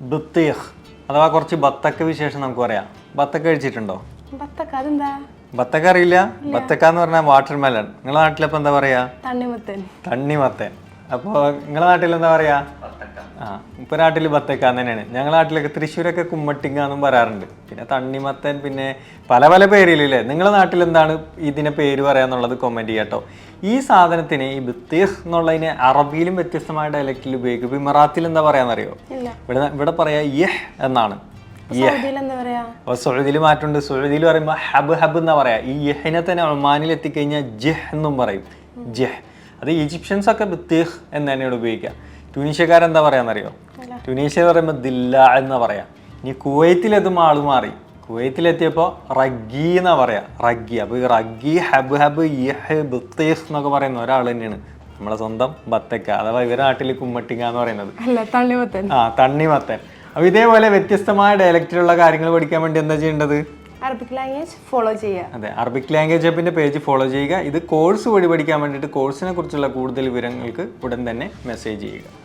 ബത്തീഹ് അഥവാ കുറച്ച് ബത്തക്ക വിശേഷം നമുക്ക് പറയാം. ബത്തക്ക കഴിച്ചിട്ടുണ്ടോ? ബത്തക്ക അതെന്താ? ബത്തക്ക അറിയില്ല. ബത്തക്ക എന്ന് പറഞ്ഞാൽ വാട്ടർ മെലൺ നിങ്ങളുടെ നാട്ടിലപ്പോൾ എന്താ പറയാ? തണ്ണിമത്തൻ. തണ്ണിമത്തൻ. അപ്പോൾ നിങ്ങളെ നാട്ടിൽ എന്താ പറയാ? ആ ഇപ്പൊ നാട്ടിൽ ബത്തേക്ക തന്നെയാണ്. ഞങ്ങളെ നാട്ടിലൊക്കെ തൃശ്ശൂരൊക്കെ കുമ്മട്ടിങ്ങ എന്നും പറയാറുണ്ട്. പിന്നെ തണ്ണിമത്തൻ പിന്നെ പല പല പേരിലില്ലേ? നിങ്ങളെ നാട്ടിൽ എന്താണ് ഇതിനെ പേര് പറയാന്നുള്ളത് കമന്റ് ചെയ്യാട്ടോ ഈ സാധനത്തിന് ഈ ബത്തേഹ് എന്നുള്ളതിന് അറബിയിലും വ്യത്യസ്തമായ ഡയലക്റ്റിൽ ഉപയോഗിക്കും. ഇപ്പൊ ഇമറാത്തിൽ എന്താ പറയാന്നറിയോ? ഇല്ല. ഇവിടെ ഇവിടെ പറയാ യഹ് എന്നാണ്. സുഴുതിൽ മാറ്റുണ്ട് സുഴുതിൽ പറയുമ്പോൾ ഹബ് ഹബ് എന്നാ പറയാ. ഈ യഹിനെ തന്നെ ഒമാനിൽ എത്തിക്കഴിഞ്ഞാൽ ജഹ് എന്നും പറയും. ജഹ്. അത് ഈജിപ്ഷ്യൻസ് ഒക്കെ ബത്തീഹ് എന്ന് തന്നെയാണ് ഉപയോഗിക്കുക. ട്യൂണീഷ്യക്കാരെന്താ പറയാന്നറിയോ? ട്യൂണീഷ്യ പറയുമ്പോൾ ദില്ല എന്നാ പറയാ. ഇനി കുവൈത്തിലെത്തും ആൾ മാറി. കുവൈത്തിലെത്തിയപ്പോൾ റഗ്ഗി എന്നാ പറയാ. റഗ്ഗി. അപ്പോൾ ഈ റഗ്ഗി ഹബ് ഹബ് യഹ് ബത്തീഹ് എന്നൊക്കെ പറയുന്ന ഒരാൾ തന്നെയാണ്. നമ്മളെ സ്വന്തം ബത്തക്ക അഥവാ ഇവരുടെ നാട്ടിൽ കുമ്മട്ടിക്ക എന്ന് പറയുന്നത്. ആ തണ്ണിമത്തൻ. അപ്പോൾ ഇതേപോലെ വ്യത്യസ്തമായ ഡയലക്റ്റിലുള്ള കാര്യങ്ങൾ പഠിക്കാൻ വേണ്ടി എന്താ ചെയ്യേണ്ടത്? അറബിക് ലാംഗ്വേജ് ഫോളോ ചെയ്യുക. അതെ അറബിക് ലാംഗ്വേജ് ആപ്പിന്റെ പേജ് ഫോളോ ചെയ്യുക. ഇത് കോഴ്സ് വഴി പഠിക്കാൻ വേണ്ടിയിട്ട് കോഴ്സിനെ കുറിച്ചുള്ള കൂടുതൽ വിവരങ്ങൾക്ക് ഉടൻ തന്നെ മെസ്സേജ് ചെയ്യുക.